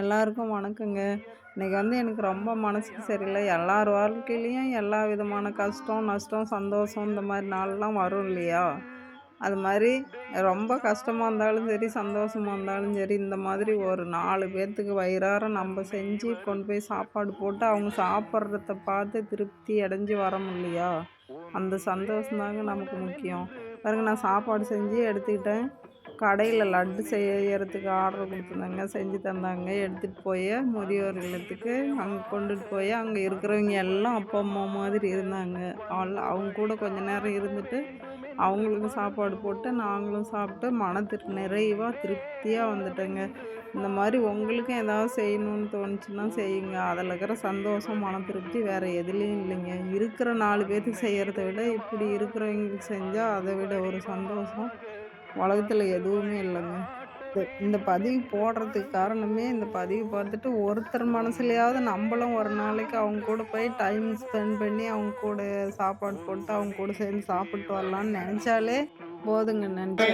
எல்லாருக்கும் வணக்கங்க. இன்றைக்கி வந்து எனக்கு ரொம்ப மனசுக்கு சரியில்லை. எல்லார் வாழ்க்கையிலையும் எல்லா விதமான கஷ்டம் நஷ்டம் சந்தோஷம் இந்த மாதிரி நாள்லாம் வரும் இல்லையா? அது மாதிரி ரொம்ப கஷ்டமாக இருந்தாலும் சரி சந்தோஷமாக இருந்தாலும் சரி இந்த மாதிரி ஒரு நாலு பேர்த்துக்கு வயிறார நம்ம செஞ்சு கொண்டு போய் சாப்பாடு போட்டு அவங்க சாப்பிட்றத பார்த்து திருப்தி அடைஞ்சு வரோம் இல்லையா அந்த சந்தோஷம் தாங்க நமக்கு முக்கியம். பாருங்கள் நான் சாப்பாடு செஞ்சு எடுத்துக்கிட்டேன். கடையில் லட்டு செய்யறதுக்கு ஆர்டர் கொடுத்துருந்தாங்க செஞ்சு தந்தாங்க. எடுத்துகிட்டு போய் முதியோர் இல்லத்துக்கு அங்கே கொண்டுட்டு போய் அங்கே இருக்கிறவங்க எல்லாம் அப்பா அம்மா மாதிரி இருந்தாங்க. அவள் அவங்க கூட கொஞ்ச நேரம் இருந்துட்டு அவங்களுக்கும் சாப்பாடு போட்டு நாங்களும் சாப்பிட்டு மனத்திற்கு நிறைவாக திருப்தியாக வந்துட்டேங்க. இந்த மாதிரி உங்களுக்கும் ஏதாவது செய்யணும்னு தோணுச்சுன்னா செய்யுங்க. அதில் இருக்கிற சந்தோஷம் மன திருப்தி வேறு எதுலேயும் இல்லைங்க. இருக்கிற நாலு பேர்த்துக்கு செய்கிறத விட இப்படி இருக்கிறவங்களுக்கு செஞ்சால் அதை விட ஒரு சந்தோஷம். உலகத்தில் எதுவுமே இல்லைங்க. இந்த பதிவு போடுறதுக்கு காரணமே இந்த பதிவு பார்த்துட்டு ஒருத்தர் மனசுலையாவது நம்மளும் ஒரு நாளைக்கு அவங்க கூட போய் டைம் ஸ்பெண்ட் பண்ணி அவங்க கூட சாப்பாடு போட்டு அவங்க கூட சேர்ந்து சாப்பிட்டு வரலான்னு நினச்சாலே போதுங்க. நன்றி.